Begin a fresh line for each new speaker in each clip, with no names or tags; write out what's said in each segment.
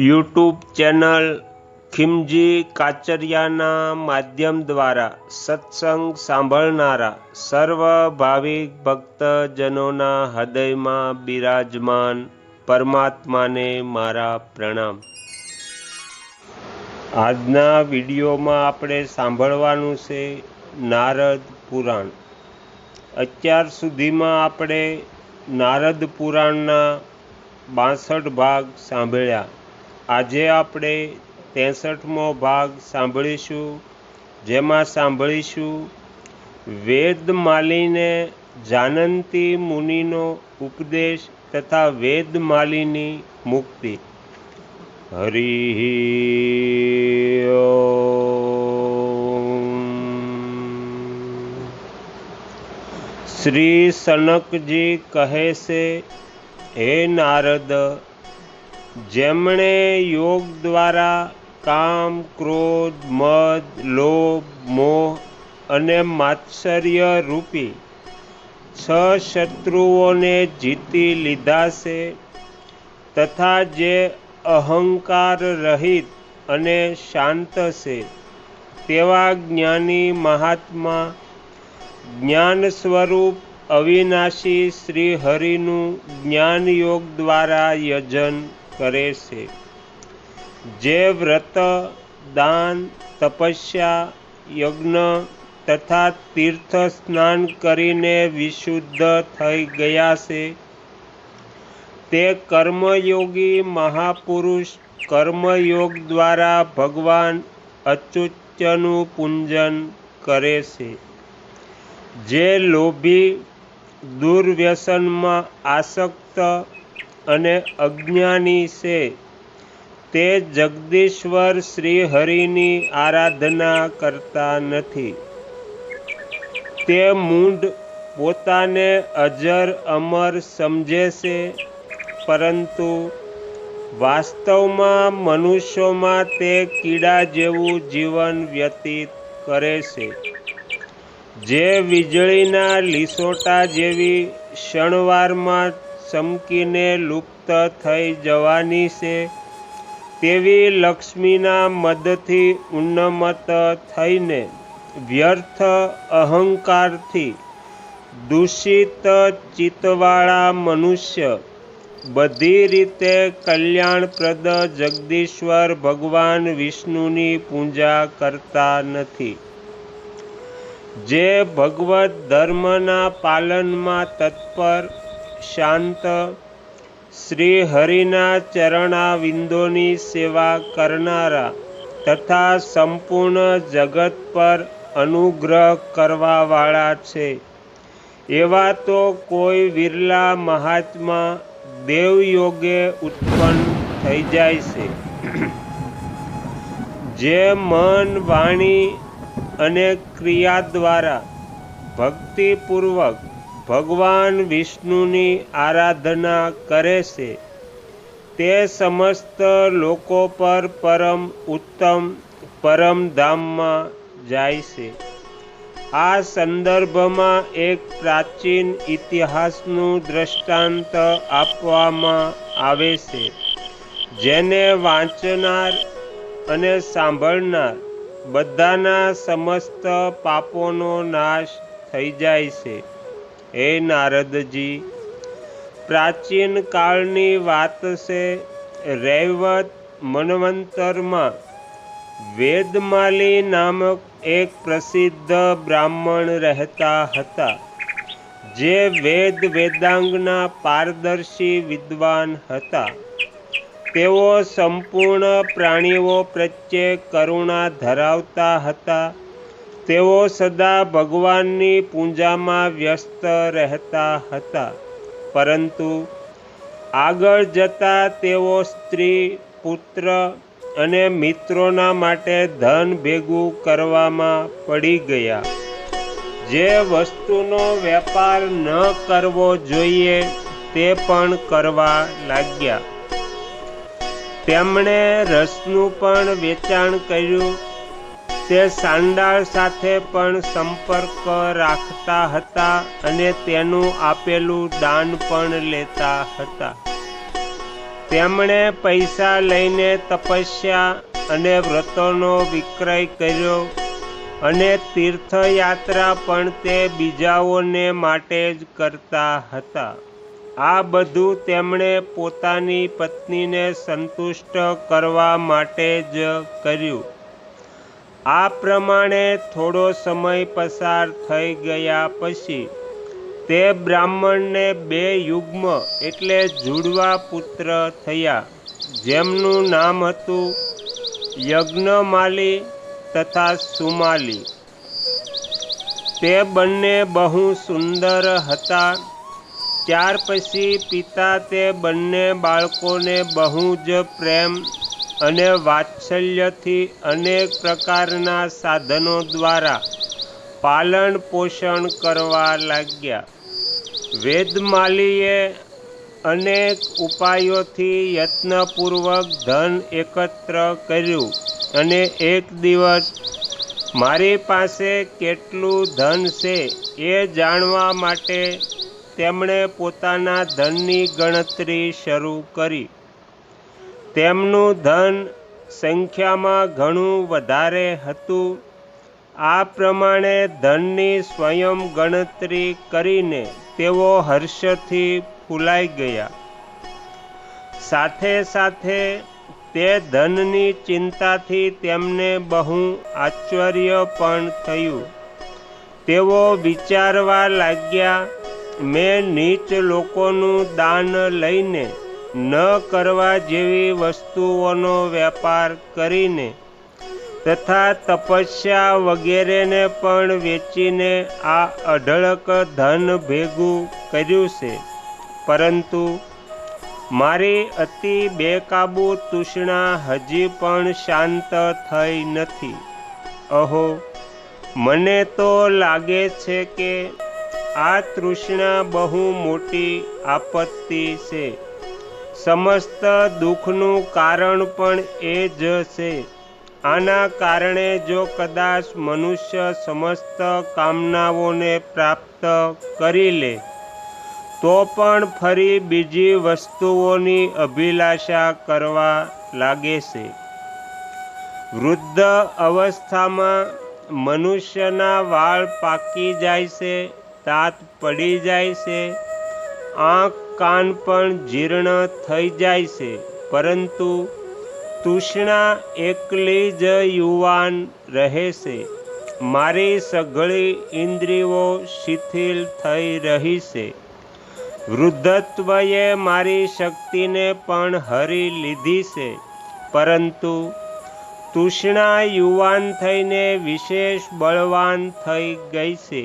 YouTube channel ખિમજી કાચરિયાના માધ્યમ દ્વારા સત્સંગ સાંભળનારા સર્વ ભાવિક ભક્તજનોના હૃદયમાં બિરાજમાન પરમાત્માને મારા પ્રણામ. આજના વિડીયોમાં આપણે સાંભળવાનું છે નારદ પુરાણ. અત્યાર સુધીમાં આપણે નારદ પુરાણના બાસઠ ભાગ સાંભળ્યા. આજે આપણે ત્રેસઠમો ભાગ સાંભળીશું, જેમાં સાંભળીશું વેદમાલીને જાનંતી મુનિનો ઉપદેશ તથા વેદમાલીની મુક્તિ. હરિ શ્રી સનકજી કહે છે, હે નારદ જેમણે યોગ દ્વારા કામ, ક્રોધ, મદ, લોભ, મોહ અને માત્સર્ય રૂપી છ શત્રુઓને જીતી લીધા છે તથા જે અહંકાર રહિત અને શાંત છે. તેવા જ્ઞાની મહાત્મા જ્ઞાન સ્વરૂપ અવિનાશી શ્રી હરિનું જ્ઞાન યોગ દ્વારા યજન કરે છે. જે વ્રત, દાન, તપસ્યા, યજ્ઞ તથા તીર્થ સ્નાન કરીને વિશુદ્ધ થઈ ગયા છે. તે કર્મયોગી મહાપુરુષ કર્મયોગ દ્વારા ભગવાન અચ્યુત્યનું પૂંજન કરે છે. જે લોભી દુર્વ્યસનમાં આસક્ત અને અજ્ઞાની છે. તે જગદીશ્વર શ્રી હરિની આરાધના કરતા નથી. તે મૂંઢ પોતાને અજર અમર સમજે છે, પરંતુ વાસ્તવમાં મનુષ્યોમાં તે કીડા જેવું જીવન વ્યતીત કરે છે. જે વીજળીના લીસોટા જેવી ક્ષણવારમાં ચમકીને લુપ્ત થઈ જવાની છે. તેવી લક્ષ્મીના મદથી ઉન્નમત થઈને વ્યર્થ અહંકારથી દૂષિત ચિત્તવાળા મનુષ્ય બધી રીતે કલ્યાણપ્રદ જગદીશ્વર ભગવાન વિષ્ણુની પૂજા કરતા નથી. જે ભગવત ધર્મના પાલનમાં તત્પર શાંત. શ્રી હરિના ચરણાવિંદોની સેવા કરનારા તથા સંપૂર્ણ જગત પર અનુગ્રહ કરવાવાળા છે. એવા તો કોઈ વિરલા મહાત્મા દેવયોગે ઉત્પન્ન થઈ જાય છે. જે મન, વાણી અને ક્રિયા દ્વારા ભક્તિપૂર્વક ભગવાન વિષ્ણુની આરાધના કરે છે. તે સમસ્ત લોકો પર પરમ ઉત્તમ પરમધામમાં જાય છે. આ સંદર્ભમાં એક પ્રાચીન ઇતિહાસનું દ્રષ્ટાંત આપવામાં આવે છે, જેને વાંચનાર અને સાંભળનાર બધાના સમસ્ત પાપોનો નાશ થઈ જાય છે. હે નારદજી, પ્રાચીન કાળની વાત છે રૈવત મનવંતરમાં વેદમાલી નામક એક પ્રસિદ્ધ બ્રાહ્મણ રહેતા હતા, જે વેદ વેદાંગના પારદર્શી વિદ્વાન હતા. તેઓ સંપૂર્ણ પ્રાણીઓ પ્રત્યે કરુણા ધરાવતા હતા. તેઓ સદા ભગવાનની પૂજામાં વ્યસ્ત રહેતા હતા. પરંતુ આગળ જતાં તેઓ સ્ત્રી, પુત્ર અને મિત્રોના માટે ધન ભેગું કરવામાં પડી ગયા. જે વસ્તુનો વેપાર ન કરવો જોઈએ તે પણ કરવા લાગ્યા. તેમણે રસનું પણ વેચાણ કર્યું. તે સાંડાળ સાથે પણ સંપર્ક રાખતા હતા અને તેનું આપેલું દાન પણ લેતા હતા. તેમણે પૈસા લઈને તપસ્યા અને વ્રતોનો વિક્રય કર્યો અને તીર્થયાત્રા પણ તે બીજાઓને માટે જ કરતા હતા. આ બધું તેમણે પોતાની પત્નીને સંતુષ્ટ કરવા માટે જ કર્યું. આ પ્રમાણે થોડો સમય પસાર થઈ ગયા પછી તે બ્રાહ્મણને બે યુગ્મ એટલે જુડવા પુત્ર થયા. જેમનું નામ હતું યજ્ઞમાલી તથા સુમાલી. તે બંને બહુ સુંદર હતા. ત્યાર પછી પિતા તે બંને બાળકોને બહુ જ પ્રેમ અને વાત્સલ્યથી અનેક પ્રકારના સાધનો દ્વારા પાલન પોષણ કરવા લાગ્યા. વેદમાલીએ અનેક ઉપાયોથી યત્નપૂર્વક ધન એકત્ર કર્યું અને એક દિવસ મારી પાસે કેટલું ધન છે એ જાણવા માટે તેમણે પોતાના ધનની ગણતરી શરૂ કરી. તેમનું ધન સંખ્યામાં ઘણું વધારે હતું. આ પ્રમાણે ધનની સ્વયં ગણતરી કરીને તેઓ હર્ષથી ફૂલાઈ ગયા. સાથે સાથે તે ધનની ચિંતાથી તેમને બહુ આશ્ચર્ય પણ થયું. તેઓ વિચારવા લાગ્યા, મેં નીચ લોકોનું દાન લઈને ન કરવા જેવી વસ્તુઓનો વેપાર કરીને તથા તપસ્યા વગેરેને પણ વેચીને આ અઢળક ધન ભેગું કર્યું છે. પરંતુ મારી અતિ બેકાબુ તૃષ્ણા હજી પણ શાંત થઈ નથી. અહો, મને તો લાગે છે કે આ તૃષ્ણા બહુ મોટી આપત્તિ છે. સમસ્ત દુઃખનું કારણ પણ એ જ છે. આના કારણે જો કદાચ મનુષ્ય સમસ્ત કામનાઓને પ્રાપ્ત કરી લે, તો પણ ફરી બીજી વસ્તુઓની અભિલાષા કરવા લાગે છે. વૃદ્ધ અવસ્થામાં મનુષ્યના વાળ પાકી જાય છે, દાંત પડી જાય છે, આંખ કાન પણ જીર્ણ થઈ જાય છે, પરંતુ તૃષ્ણા એકલી જ યુવાન રહે છે. મારી સઘળી ઇન્દ્રિયો શિથિલ થઈ રહી છે. વૃદ્ધત્વએ મારી શક્તિને પણ હરી લીધી છે, પરંતુ તૃષ્ણા યુવાન થઈને વિશેષ બળવાન થઈ ગઈ છે.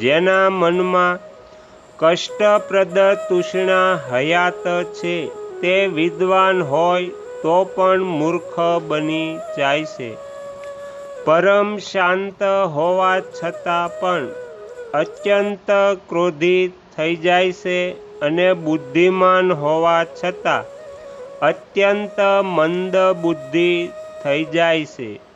જેના મનમાં કષ્ટપ્રદ તૃષ્ણા હયાત છે. તે વિદ્વાન હોય તો પણ મૂર્ખ બની જાય છે. પરમ શાંત હોવા છતાં પણ અત્યંત ક્રોધિત થઈ જાય છે અને બુદ્ધિમાન હોવા છતાં અત્યંત મંદ બુદ્ધિ થઈ જાય છે.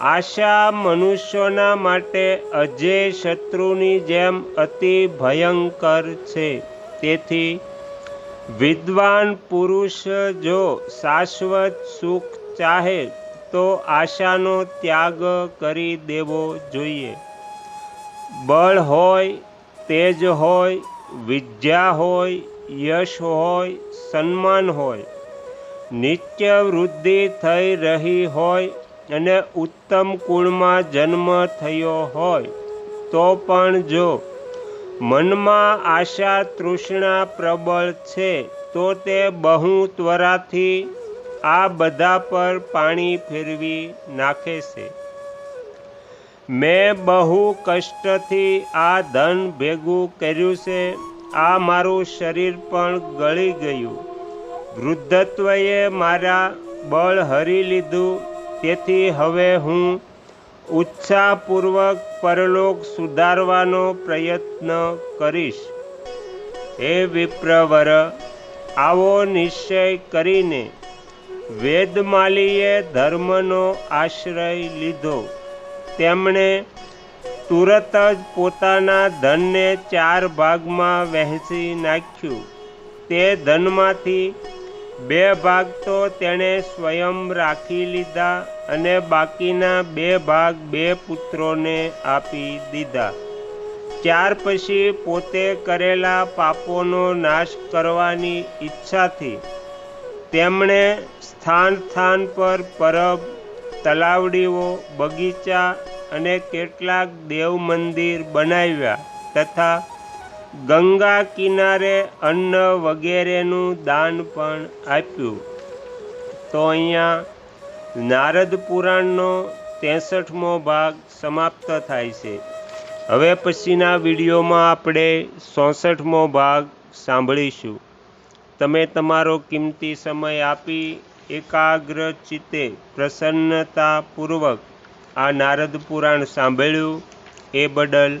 આશા મનુષ્યોના માટે અજય શત્રુની જેમ અતિ ભયંકર છે. તેથી વિદ્વાન પુરુષ જો શાશ્વત સુખ ચાહે તો આશાનો ત્યાગ કરી દેવો જોઈએ. બળ હોય, તેજ હોય, વિદ્યા હોય, યશ હોય, સન્માન હોય. નિત્ય વૃદ્ધિ થઈ રહી હોય અને ઉત્તમ કુળમાં જન્મ થયો હોય, તો પણ જો મનમાં આશા તૃષ્ણા પ્રબળ છે, તો તે બહુ ત્વરાથી આ બધા પર પાણી ફેરવી નાખે છે. મેં બહુ કષ્ટથી આ ધન ભેગું કર્યું છે, આ મારું શરીર પણ ગળી ગયું. વૃદ્ધત્વએ મારા બળ હરી લીધું તેથી હવે હું ઉત્સાહપૂર્વક પરલોક સુધારવાનો પ્રયત્ન કરીશ. હે વિપ્રવર, આવો નિશ્ચય કરીને વેદમાલીએ ધર્મનો આશ્રય લીધો. તેમણે તુરત જ પોતાના ધનને ચાર ભાગમાં વહેંચી નાખ્યું. તે ધનમાંથી બે ભાગ તો તેણે સ્વયં રાખી લીધા અને બાકીના બે ભાગ બે પુત્રોને આપી દીધા. ત્યાર પછી પોતે કરેલા પાપોનો નાશ કરવાની ઈચ્છાથી તેમણે સ્થાન સ્થાન પર પરબ, તલાવડીઓ, બગીચા અને કેટલાક દેવ મંદિર બનાવ્યા તથા ગંગા કિનારે અન્ન વગેરેનું દાન પણ આપ્યું. તો અહીંયા નારદ પુરાણનો ત્રેસઠમો ભાગ સમાપ્ત થાય છે. હવે પછીના વિડીયોમાં આપણે ચોસઠમો ભાગ સાંભળીશું. તમે તમારો કિંમતી સમય આપી એકાગ્ર ચિત્તે પ્રસન્નતાપૂર્વક આ નારદ પુરાણ સાંભળ્યું. એ બદલ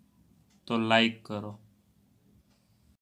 તો લાઈક કરો.